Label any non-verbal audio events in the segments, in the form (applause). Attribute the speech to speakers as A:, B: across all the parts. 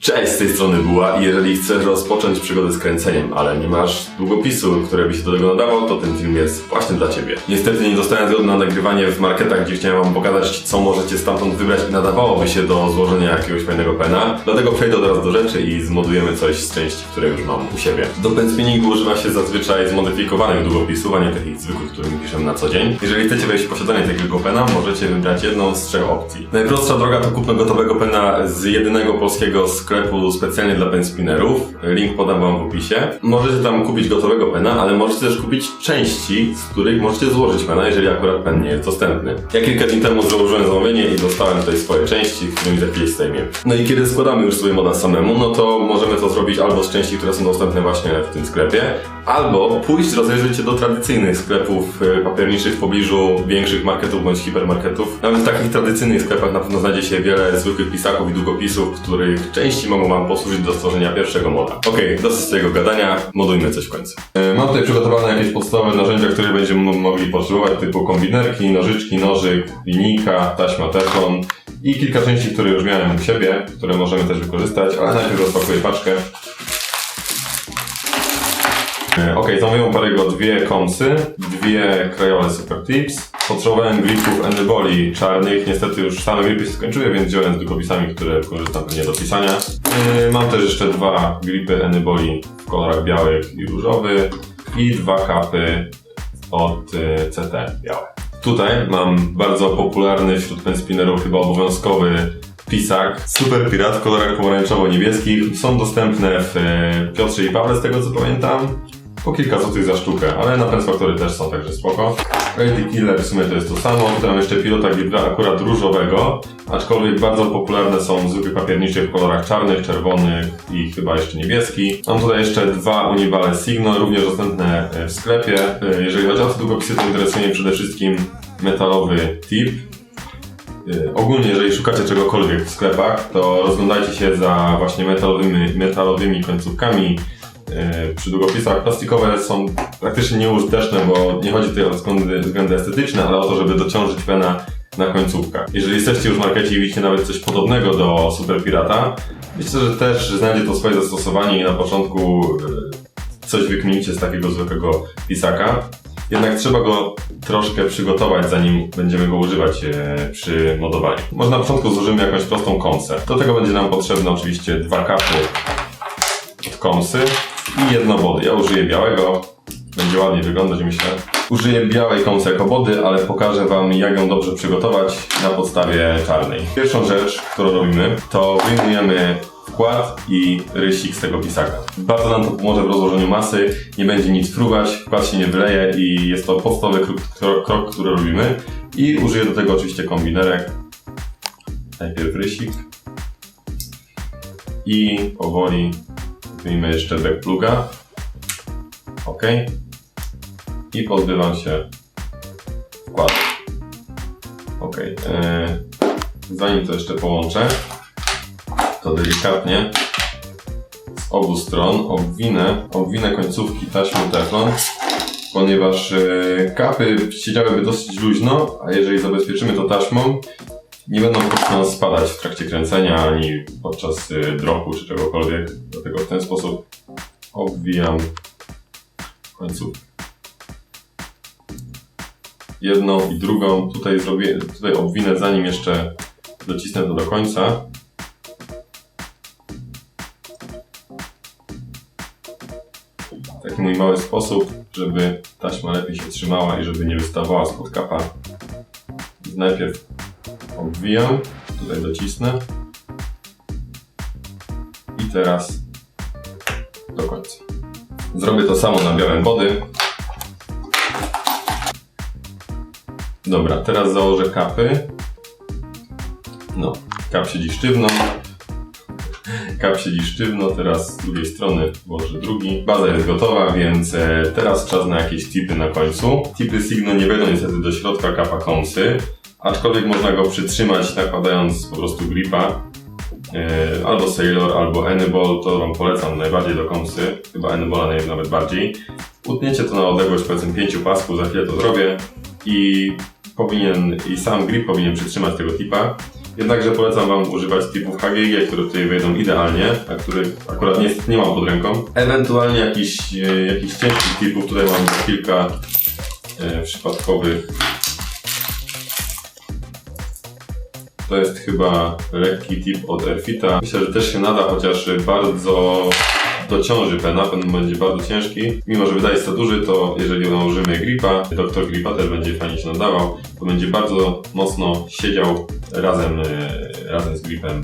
A: Cześć, z tej strony Buła i jeżeli chcesz rozpocząć przygodę z kręceniem, ale nie masz długopisu, który by się do tego nadawał, to ten film jest właśnie dla Ciebie. Niestety nie dostałem zgody na nagrywanie w marketach, gdzie chciałem Wam pokazać, co możecie stamtąd wybrać i nadawałoby się do złożenia jakiegoś fajnego pena. Dlatego przejdę od razu do rzeczy i zmodujemy coś z części, które już mam u siebie. Do pen spinningu używa się zazwyczaj zmodyfikowanych długopisów, a nie takich zwykłych, którymi piszemy na co dzień. Jeżeli chcecie wejść w posiadanie takiego pena, możecie wybrać jedną z trzech opcji. Najprostsza droga to kupno gotowego pena z jedynego polskiego sklepu specjalnie dla penspinnerów. Link podam wam w opisie. Możecie tam kupić gotowego pena, ale możecie też kupić części, z których możecie złożyć pena, jeżeli akurat pen nie jest dostępny. Ja kilka dni temu założyłem zamówienie i dostałem tutaj swoje części, którymi za chwilę zajmie. No i kiedy składamy już sobie moda samemu, no to możemy to zrobić albo z części, które są dostępne właśnie w tym sklepie, albo pójść rozejrzeć się do tradycyjnych sklepów y, papierniczych w pobliżu większych marketów bądź hipermarketów. Nawet w takich tradycyjnych sklepach na pewno znajdzie się wiele zwykłych pisaków i długopisów, których części mogą Wam posłużyć do stworzenia pierwszego moda. Okej, dosyć tego gadania, modujmy coś w końcu. E, Mam tutaj przygotowane jakieś podstawowe narzędzia, które będziemy mo- mogli potrzebować, typu kombinerki, nożyczki, nożyk, linijka, taśma teflon i kilka części, które już miałem u siebie, które możemy też wykorzystać, ale najpierw rozpakuję paczkę. Ok, zamówiłem Barego dwie kąsy, dwie krajole Super Tips. Potrzebowałem gripów Endyboli czarnych, niestety już same gripy się skończyły, więc wziąłem z długopisami, które korzystam pewnie do pisania. E, Mam też jeszcze dwa gripy Endyboli w kolorach białych i różowy i dwa kapy od e, CT białe. Tutaj mam bardzo popularny wśród penspinnerów, chyba obowiązkowy pisak Super Pirat w kolorach pomarańczowo-niebieskich. Są dostępne w e, Piotrze i Pawle, z tego co pamiętam. Po kilka złotych za sztukę, ale na Pen Factory też są, także spoko. Lady Killer w sumie to jest to samo. Mam jeszcze pilota Ghidra akurat różowego, aczkolwiek bardzo popularne są zwykłe papiernicze w kolorach czarnych, czerwonych i chyba jeszcze niebieski. Mam tutaj jeszcze dwa Unibale Signo, również dostępne e, w sklepie. E, Jeżeli chodzi o te długopisy, to interesuje mnie przede wszystkim metalowy tip. Y, Ogólnie, jeżeli szukacie czegokolwiek w sklepach, to rozglądajcie się za właśnie metalowymi, metalowymi końcówkami. Y, Przy długopisach plastikowe są praktycznie nieużyteczne, bo nie chodzi tutaj o względy, względy estetyczne, ale o to, żeby dociążyć pena na końcówkach. Jeżeli jesteście już w markecie i widzicie nawet coś podobnego do Super Pirata, myślę, że też znajdzie to swoje zastosowanie i na początku y, coś wykminicie z takiego zwykłego pisaka. Jednak trzeba go troszkę przygotować, zanim będziemy go używać e, przy modowaniu. Może na początku złożymy jakąś prostą kąsę. Do tego będzie nam potrzebne oczywiście dwa kapy kąsy i jedno body. Ja użyję białego, będzie ładnie wyglądać myślę. Użyję białej kąsy jako body, ale pokażę Wam jak ją dobrze przygotować na podstawie czarnej. Pierwszą rzecz, którą robimy, to wyjmujemy wkład i rysik z tego pisaka. Bardzo nam to pomoże w rozłożeniu masy, nie będzie nic fruwać, wkład się nie wyleje i jest to podstawowy krok, krok który robimy. I użyję do tego oczywiście kombinerek. Najpierw rysik i powoli wyjmę jeszcze backpluga. Ok. I pozbywam się wkładu. Ok. Eee, zanim to jeszcze połączę, to delikatnie z obu stron obwinę, obwinę końcówki taśmą teflon, ponieważ e, kapy siedziałyby dosyć luźno, a jeżeli zabezpieczymy to taśmą, nie będą po spadać w trakcie kręcenia ani podczas e, dropu czy czegokolwiek. Dlatego w ten sposób obwijam końcówkę. Jedną i drugą tutaj zrobię, tutaj obwinę zanim jeszcze docisnę to do końca. Taki mój mały sposób, żeby taśma lepiej się trzymała i żeby nie wystawała spod kapa. Więc obwijam, tutaj docisnę i teraz do końca. Zrobię to samo na białym wody. Dobra, teraz założę kapy. No, kap siedzi sztywno. (laughs) Kap siedzi sztywno, teraz z drugiej strony włożę drugi. Baza jest gotowa, więc e, teraz czas na jakieś tipy na końcu. Tipy Signo nie wejdą niestety do środka kapa kąsy, aczkolwiek można go przytrzymać nakładając po prostu gripa. E, albo Sailor, albo Anyball, to Wam polecam najbardziej do kąsy, chyba Anybola nie nawet bardziej. Utniecie to na odległość powiedzmy 5 pasków, za chwilę to zrobię i powinien, i sam grip powinien przytrzymać tego tipa. Jednakże polecam Wam używać typów HGG, które tutaj wejdą idealnie, a których akurat nie, nie mam pod ręką. Ewentualnie jakiś, e, jakiś ciężkich typów, tutaj mam kilka e, przypadkowych. To jest chyba lekki tip od Airfita. Myślę, że też się nada, chociaż bardzo dociąży pena, pen będzie bardzo ciężki. Mimo, że wydaje się to duży, to jeżeli nałożymy gripa, doktor gripa też będzie fajnie się nadawał, to będzie bardzo mocno siedział razem, e, razem z gripem.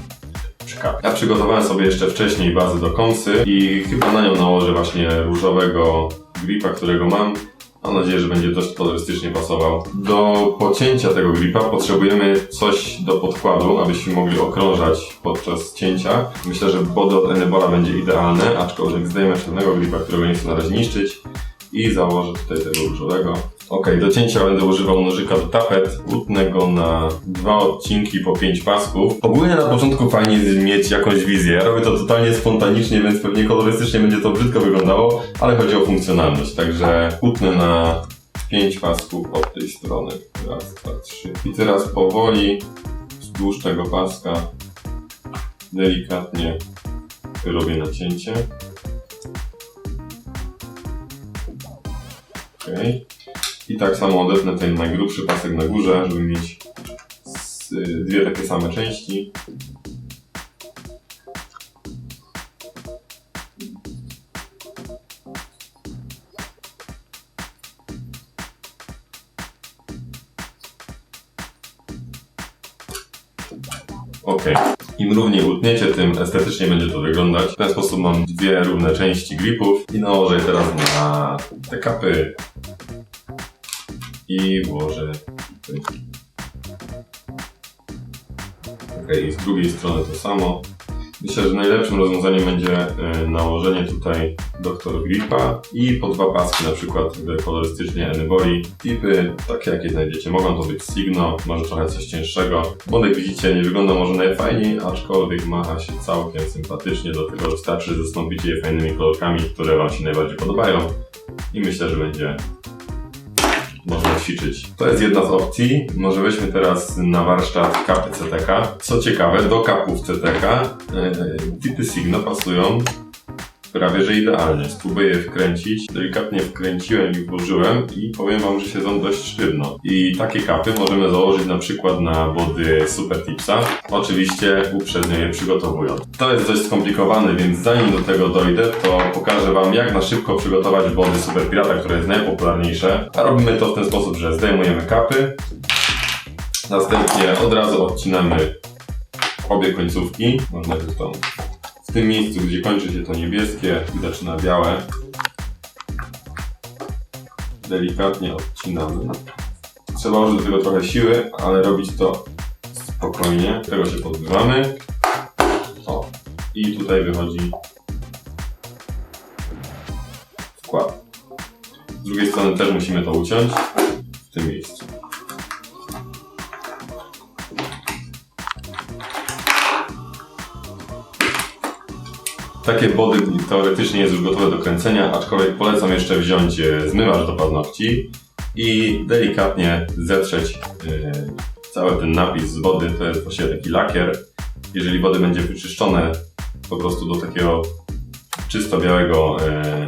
A: Ja przygotowałem sobie jeszcze wcześniej bazę do kąsy i chyba na nią nałożę właśnie różowego gripa, którego mam. Mam nadzieję, że będzie dość kolorystycznie pasował. Do pocięcia tego gripa potrzebujemy coś do podkładu, abyśmy mogli okrążać podczas cięcia. Myślę, że body od Enebola będzie idealne, aczkolwiek zdejmę czarnego gripa, którego nie chcę na razie niszczyć i założę tutaj tego różowego. Ok, do cięcia będę używał nożyka do tapet, utnę go na dwa odcinki po pięć pasków. Ogólnie na początku fajnie jest mieć jakąś wizję. Ja robię to totalnie spontanicznie, więc pewnie kolorystycznie będzie to brzydko wyglądało, ale chodzi o funkcjonalność. Także utnę na pięć pasków od tej strony. Raz, dwa, trzy. I teraz powoli wzdłuż tego paska delikatnie robię nacięcie. Okej. I tak samo odetnę ten najgrubszy pasek na górze, żeby mieć dwie takie same części. Ok. Im równiej utniecie, tym estetycznie będzie to wyglądać. W ten sposób mam dwie równe części gripów i nałożę je teraz na te kapy i włożę tutaj. Ok, i z drugiej strony to samo. Myślę, że najlepszym rozwiązaniem będzie e, nałożenie tutaj Dr. Gripa i po dwa paski, na przykład kolorystycznie Enyboli. Tipy takie jakie znajdziecie. Mogą to być Signo, może trochę coś cięższego. Bo jak widzicie nie wygląda może najfajniej, aczkolwiek macha się całkiem sympatycznie, do tego wystarczy zastąpić je fajnymi kolorkami, które Wam się najbardziej podobają. I myślę, że będzie można ćwiczyć. To jest jedna z opcji. Może weźmy teraz na warsztat kapy CTK. Co ciekawe, do kapów CTK yy, typy Signo pasują prawie że idealnie. Spróbuję wkręcić. Delikatnie wkręciłem i włożyłem i powiem Wam, że siedzą dość sztywno. I takie kapy możemy założyć na przykład na body Super Tipsa. Oczywiście uprzednio je przygotowując. To jest dość skomplikowane, więc zanim do tego dojdę, to pokażę Wam jak na szybko przygotować body Super Pirata, które jest najpopularniejsze. A robimy to w ten sposób, że zdejmujemy kapy. Następnie od razu odcinamy obie końcówki. Można to tym miejscu, gdzie kończy się to niebieskie i zaczyna białe, delikatnie odcinamy. Trzeba użyć tego trochę siły, ale robić to spokojnie. Tego się pozbywamy. O, i tutaj wychodzi wkład. Z drugiej strony też musimy to uciąć w tym miejscu. Takie body teoretycznie jest już gotowe do kręcenia, aczkolwiek polecam jeszcze wziąć e, zmywacz do paznokci i delikatnie zetrzeć e, cały ten napis z wody. To jest właściwie taki lakier. Jeżeli wody będzie wyczyszczone po prostu do takiego czysto białego e,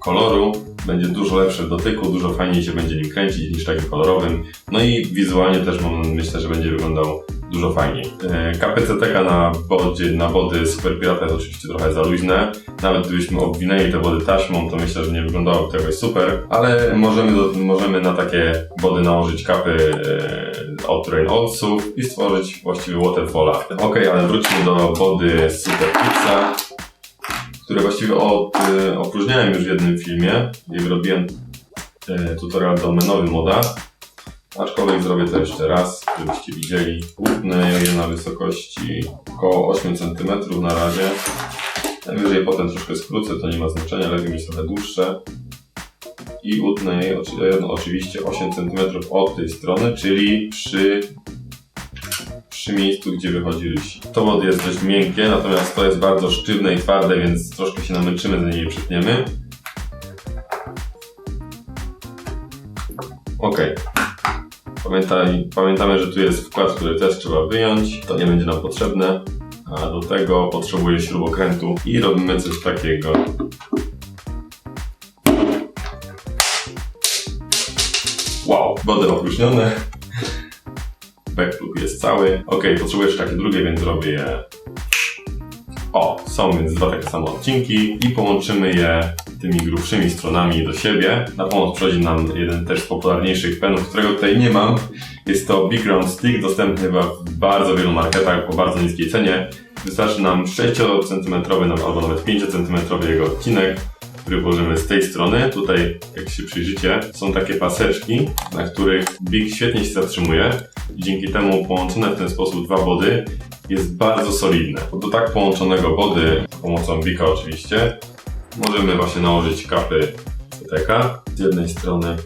A: koloru, będzie dużo lepszy w dotyku, dużo fajniej się będzie nim kręcić niż takim kolorowym. No i wizualnie też myślę, że będzie wyglądał dużo fajniej. E, KPCTK na bodzie, na body Super Pirata jest oczywiście trochę za luźne. Nawet gdybyśmy obwinęli te body taśmą, to myślę, że nie wyglądało to jakoś super. Ale możemy, możemy na takie body nałożyć kapy e, od Rain i stworzyć właściwie waterfalla. Ok, ale wróćmy do body Super Pizza które właściwie od, y, opróżniałem już w jednym filmie, jak robiłem tutorial dolmenowy moda. Aczkolwiek zrobię to jeszcze raz, żebyście widzieli. Utnę je na wysokości około 8 cm na razie. Najwyżej potem troszkę skrócę, to nie ma znaczenia, lepiej mieć trochę dłuższe. I utnę je oczy- no, oczywiście 8 cm od tej strony, czyli przy przy miejscu, gdzie wychodzi ryś. To wody jest dość miękkie, natomiast to jest bardzo sztywne i twarde, więc troszkę się namęczymy, zanim je przytniemy. Ok. Pamiętaj, pamiętamy, że tu jest wkład, który też trzeba wyjąć. To nie będzie nam potrzebne. A do tego potrzebuję śrubokrętu i robimy coś takiego. Wow, wody opróżnione. Backplug jest cały. Ok, potrzebuję jeszcze takie drugie, więc robię je. O, są więc dwa takie same odcinki i połączymy je tymi grubszymi stronami do siebie. Na pomoc przychodzi nam jeden też z popularniejszych penów, którego tutaj nie mam. Jest to Big Round Stick, dostępny chyba w bardzo wielu marketach po bardzo niskiej cenie. Wystarczy nam 6 cm albo nawet 5 cm jego odcinek, który włożymy z tej strony. Tutaj, jak się przyjrzycie, są takie paseczki, na których Big świetnie się zatrzymuje dzięki temu połączone w ten sposób dwa body jest bardzo solidne. Do tak połączonego body, za pomocą Bika oczywiście, możemy właśnie nałożyć kapy CTK z jednej strony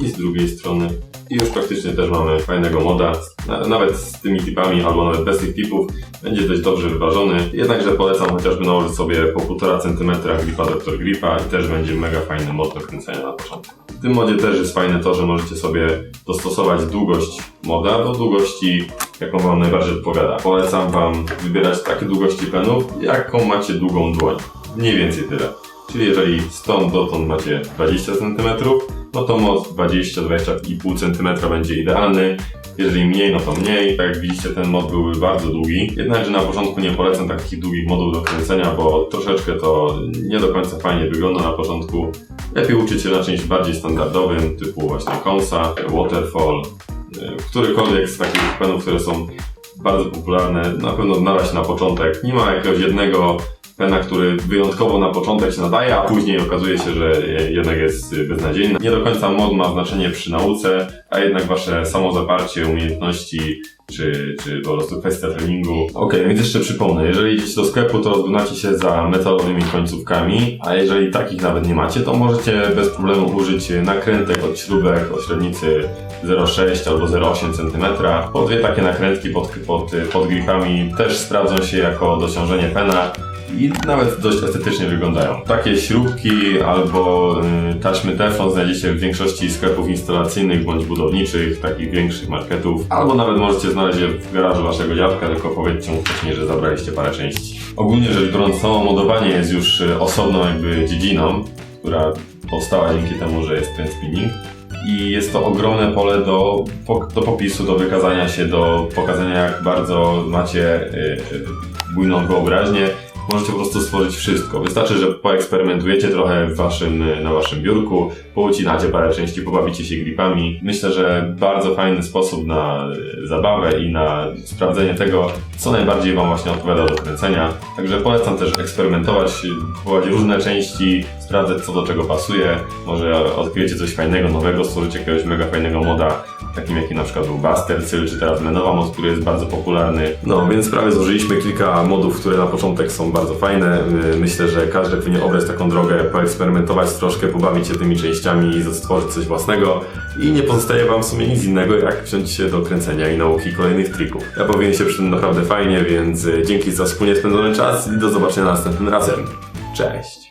A: i z drugiej strony. I już praktycznie też mamy fajnego moda, na, nawet z tymi tipami albo nawet bez tych tipów będzie dość dobrze wyważony. Jednakże polecam chociażby nałożyć sobie po 1,5 cm gripa Dr. Gripa i też będzie mega fajny mod do kręcenia na początku. W tym modzie też jest fajne to, że możecie sobie dostosować długość moda do długości, jaką Wam najbardziej odpowiada. Polecam Wam wybierać takie długości penów, jaką macie długą dłoń. Mniej więcej tyle. Czyli jeżeli stąd dotąd macie 20 cm, no to moc 20-20,5 cm będzie idealny. Jeżeli mniej, no to mniej. Tak jak widzicie, ten mod byłby bardzo długi. Jednakże na początku nie polecam takich długich modów do kręcenia, bo troszeczkę to nie do końca fajnie wygląda na początku. Lepiej uczyć się na czymś bardziej standardowym, typu właśnie Konsa, Waterfall, y, którykolwiek z takich penów, które są bardzo popularne, na pewno znalazł na początek. Nie ma jakiegoś jednego pena, który wyjątkowo na początek się nadaje, a później okazuje się, że jednak jest beznadziejny. Nie do końca mod ma znaczenie przy nauce, a jednak wasze samozaparcie, umiejętności czy, czy po prostu kwestia treningu. Ok, więc jeszcze przypomnę, jeżeli idziecie do sklepu, to rozglądacie się za metalowymi końcówkami, a jeżeli takich nawet nie macie, to możecie bez problemu użyć nakrętek od śrubek o średnicy 0,6 albo 0,8 cm. Po dwie takie nakrętki pod, pod, pod gripami też sprawdzą się jako dociążenie pena i nawet dość estetycznie wyglądają. Takie śrubki albo y, taśmy teflon znajdziecie w większości sklepów instalacyjnych bądź budowniczych, takich większych marketów, albo nawet możecie znaleźć je w garażu waszego dziadka, tylko powiedzcie mu wcześniej, że zabraliście parę części. Ogólnie rzecz biorąc, samo modowanie jest już y, osobną jakby dziedziną, która powstała dzięki temu, że jest ten spinning i jest to ogromne pole do, do popisu, do wykazania się, do pokazania jak bardzo macie y, bujną wyobraźnię. Możecie po prostu stworzyć wszystko. Wystarczy, że poeksperymentujecie trochę w waszym, na waszym biurku, poucinacie parę części, pobawicie się gripami. Myślę, że bardzo fajny sposób na y, zabawę i na sprawdzenie tego, co najbardziej wam właśnie odpowiada do kręcenia. Także polecam też eksperymentować, próbować różne części, sprawdzać co do czego pasuje. Może odkryjecie coś fajnego, nowego, stworzycie jakiegoś mega fajnego moda, takim jaki na przykład był Buster Cyl, czy teraz Menowa mod, który jest bardzo popularny. No, więc prawie złożyliśmy kilka modów, które na początek są bardzo fajne. Y, Myślę, że każdy powinien obrać taką drogę, poeksperymentować troszkę, pobawić się tymi częściami i stworzyć coś własnego. I nie pozostaje wam w sumie nic innego, jak wziąć się do kręcenia i nauki kolejnych trików. Ja powiem się przy tym naprawdę fajnie, więc y, dzięki za wspólnie spędzony czas i do zobaczenia następnym razem. Cześć!